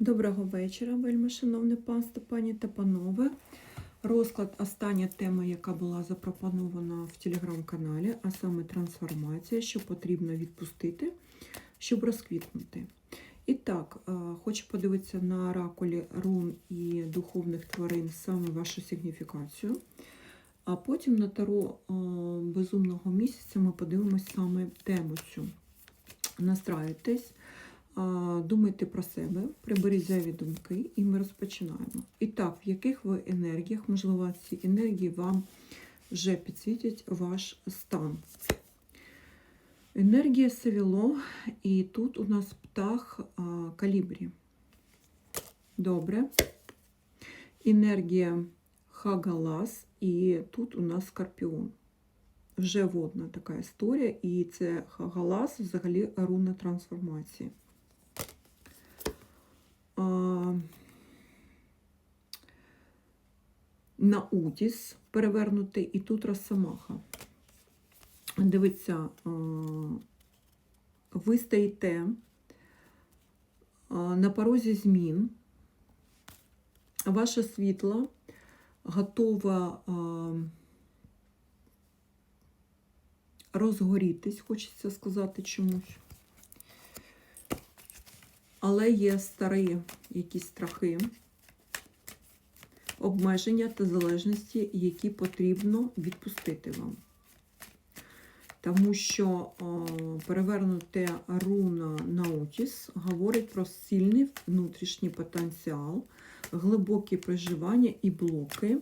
Доброго вечора, вельми шановне панство, пані та панове. Розклад остання тема, яка була запропонована в телеграм-каналі, а саме трансформація, що потрібно відпустити, щоб розквітнути. І так, е, хочу подивитися на оракулі рун і духовних тварин саме вашу сигніфікацію. А потім на таро е, безумного місяця ми подивимось саме тему цю. Настраюйтесь. Думайте про себе, приберіть зайві думки, і ми розпочинаємо. І так, в яких ви енергіях, можливо, ці енергії вам вже підсвітять ваш стан. Енергія Савіло, і тут у нас птах калібрі. Добре. Енергія Хагалас, і тут у нас скорпіон. Вже водна така історія, і це Хагалас взагалі руна трансформації. На Утіс перевернутий, і тут Росомаха. Дивіться, ви стоїте на порозі змін, ваше світло готова розгорітись, хочеться сказати чомусь. Але є старі якісь страхи, обмеження та залежності, які потрібно відпустити вам. Тому що о, перевернуте руна Наутіс говорить про сильний внутрішній потенціал, глибокі проживання і блоки,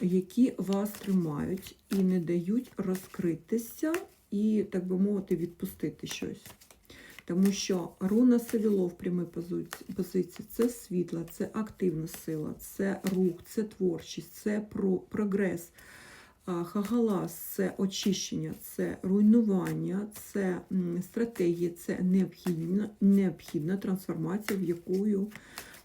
які вас тримають і не дають розкритися і, так би мовити, відпустити щось. Тому що руна Савіло в прямій позиції це світла, це активна сила, це рух, це творчість, це про прогрес. Хагалас це очищення, це руйнування, це стратегія, це необхідна, необхідна трансформація, в яку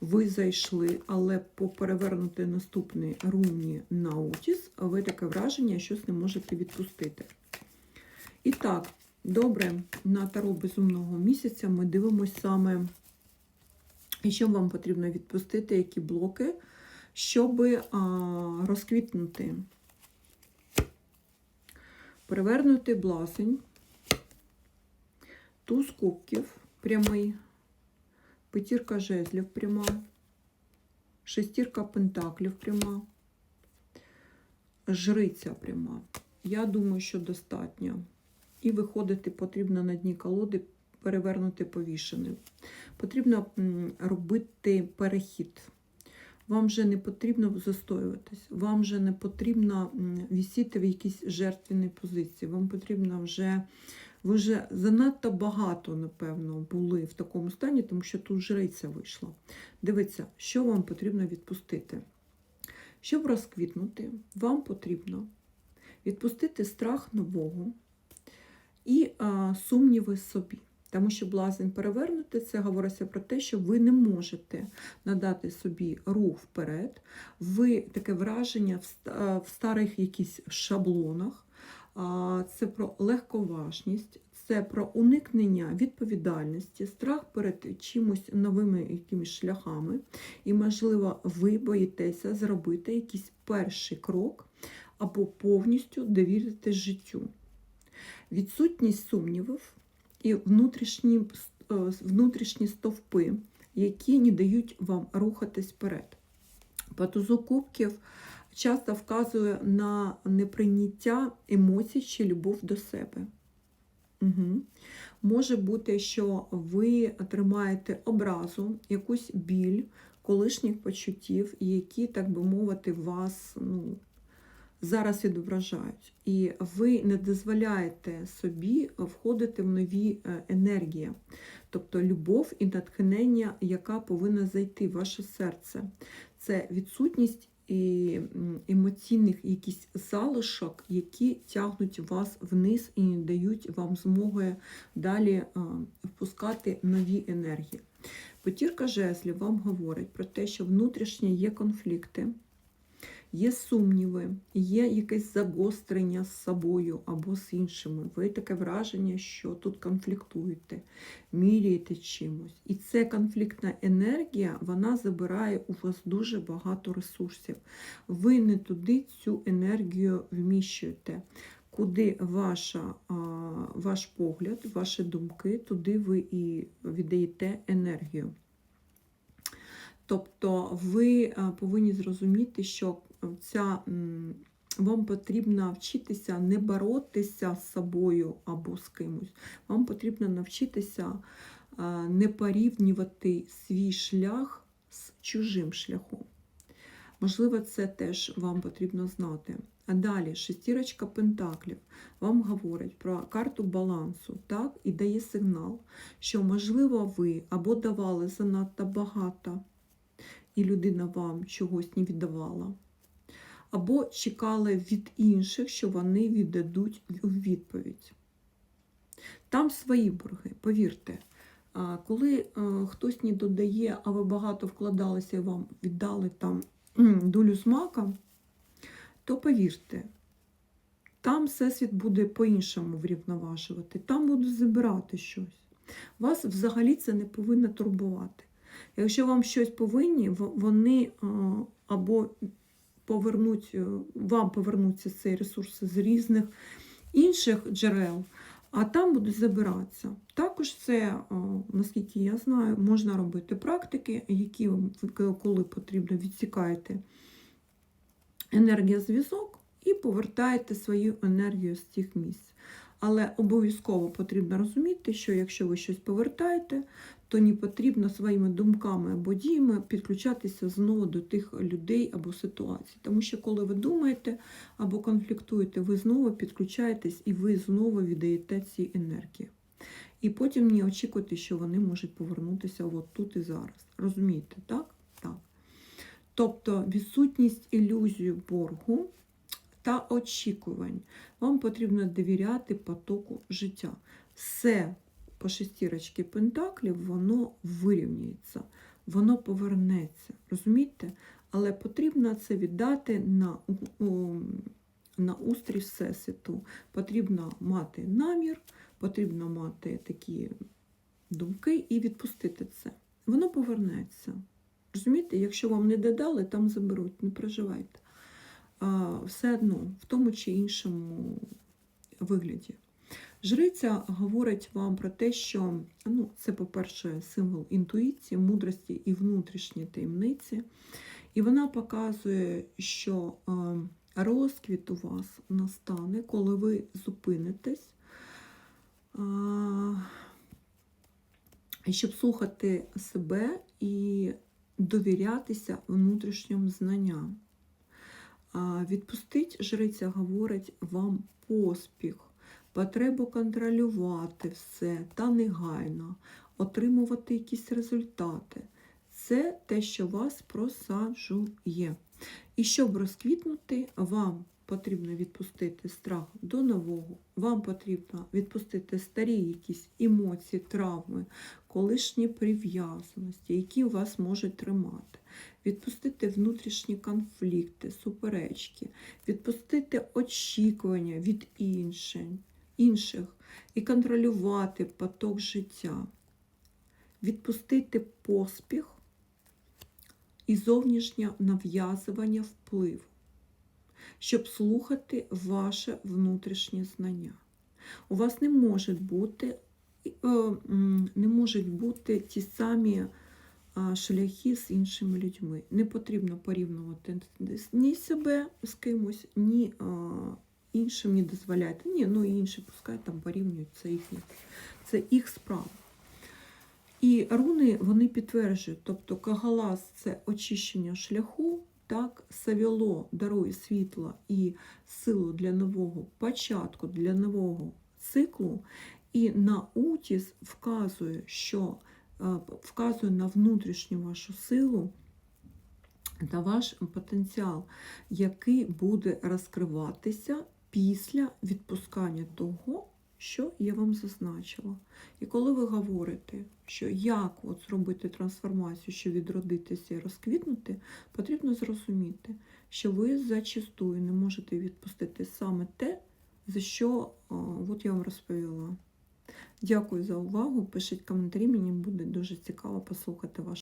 ви зайшли, але по перевернути наступний руні на Наутіс, ви таке враження, щось не можете відпустити. І так. Добре, на таро безумного місяця ми дивимося саме, що вам потрібно відпустити, які блоки, щоб розквітнути. Перевернути бласень, туз кубків прямий, п'ятірка жезлів пряма, шестірка пентаклів пряма, жриця пряма. Я думаю, що достатньо. І виходити потрібно на дні колоди, перевернути повішеним. Потрібно робити перехід. Вам вже не потрібно застоюватись, вам вже не потрібно вісіти в якійсь жертвенній позиції. Вам потрібно вже, ви вже занадто багато, напевно, були в такому стані, тому що тут жриця вийшла. Дивіться, що вам потрібно відпустити. Щоб розквітнути, вам потрібно відпустити страх нового і а, сумніви собі. Тому що блазень перевернути, це говориться про те, що ви не можете надати собі рух вперед, ви таке враження в старих якісь шаблонах, це про легковажність, це про уникнення відповідальності, страх перед чимось новими якимись шляхами. І, можливо, ви боїтеся зробити якийсь перший крок або повністю довірити життю відсутність сумнівів і внутрішні, е, внутрішні стовпи, які не дають вам рухатись вперед. По тузу кубків часто вказує на неприйняття емоцій чи любов до себе. Угу. Може бути, що ви тримаєте образу, якусь біль колишніх почуттів, які, так би мовити, вас ну, зараз відображають. І ви не дозволяєте собі входити в нові е, енергії, тобто любов і натхнення, яка повинна зайти в ваше серце. Це відсутність і емоційних якісь залишок, які тягнуть вас вниз і не дають вам змоги далі е, впускати нові енергії. Потірка жезлів вам говорить про те, що внутрішні є конфлікти є сумніви, є якесь загострення з собою або з іншими. Ви таке враження, що тут конфліктуєте, міряєте чимось. І ця конфліктна енергія вона забирає у вас дуже багато ресурсів. Ви не туди цю енергію вміщуєте. Куди ваша, ваш погляд, ваші думки, туди ви і віддаєте енергію. Тобто ви е, повинні зрозуміти, що ця, вам потрібно вчитися не боротися з собою або з кимось. Вам потрібно навчитися е, не порівнювати свій шлях з чужим шляхом. Можливо, це теж вам потрібно знати. А далі шестірочка пентаклів вам говорить про карту балансу, так, і дає сигнал, що, можливо, ви або давали занадто багато, і людина вам чогось не віддавала, або чекали від інших, що вони віддадуть у відповідь. Там свої борги, повірте. Коли е, хтось не додає, а ви багато вкладалися і вам віддали там долю смака, то повірте, там всесвіт буде по-іншому врівноважувати, там будуть забирати щось. Вас взагалі це не повинно турбувати. Якщо вам щось повинні, вони е, або повернуть, е, вам повернуться цей ресурс з різних інших джерел, а там будуть забиратися. Також це, е, наскільки я знаю, можна робити практики, які коли потрібно, відсікаєте енергія-зв'язок і повертаєте свою енергію з цих місць. Але обов'язково потрібно розуміти, що якщо ви щось повертаєте, то не потрібно своїми думками або діями підключатися знову до тих людей або ситуацій. Тому що коли ви думаєте або конфліктуєте, ви знову підключаєтесь і ви знову віддаєте ці енергії. І потім не очікуйте, що вони можуть повернутися от тут і зараз. Розумієте, так? Так. Тобто відсутність ілюзії боргу та очікувань. Вам потрібно довіряти потоку життя. Все по шестірочці пентаклів, воно вирівняється, воно повернеться. Розумієте? Але потрібно це віддати на, на устрій Всесвіту. Потрібно мати намір, потрібно мати такі думки і відпустити це. Воно повернеться. Розумієте, якщо вам не додали, там заберуть, не переживайте. Все одно, в тому чи іншому вигляді. Жриця говорить вам про те, що ну, це, по-перше, символ інтуїції, мудрості і внутрішньої таємниці. І вона показує, що е, розквіт у вас настане, коли ви зупинитесь, щоб слухати себе і довірятися внутрішнім знанням. Відпустить, жриця говорить вам поспіх, потребу контролювати все та негайно, отримувати якісь результати. Це те, що вас просаджує. І щоб розквітнути, вам потрібно відпустити страх до нового, вам потрібно відпустити старі якісь емоції, травми, колишні прив'язаності, які вас можуть тримати відпустити внутрішні конфлікти, суперечки, відпустити очікування від інших, інших і контролювати поток життя, відпустити поспіх і зовнішнє нав'язування впливу, щоб слухати ваше внутрішнє знання. У вас не можуть бути, е, не можуть бути ті самі шляхи з іншими людьми. Не потрібно порівнювати ні себе з кимось, ні іншим не дозволяти. Ні, ну і інші пускай там порівнюють, це їхні, це їх справа. І руни вони підтверджують, тобто Кагалас це очищення шляху, так, Савіло дарує світло і силу для нового початку, для нового циклу, і Наутіс вказує, що е, вказує на внутрішню вашу силу та ваш потенціал, який буде розкриватися після відпускання того, що я вам зазначила. І коли ви говорите, що як от зробити трансформацію, щоб відродитися і розквітнути, потрібно зрозуміти, що ви зачастую не можете відпустити саме те, за що от я вам розповіла. Дякую за увагу. Пишіть коментарі, мені буде дуже цікаво послухати ваш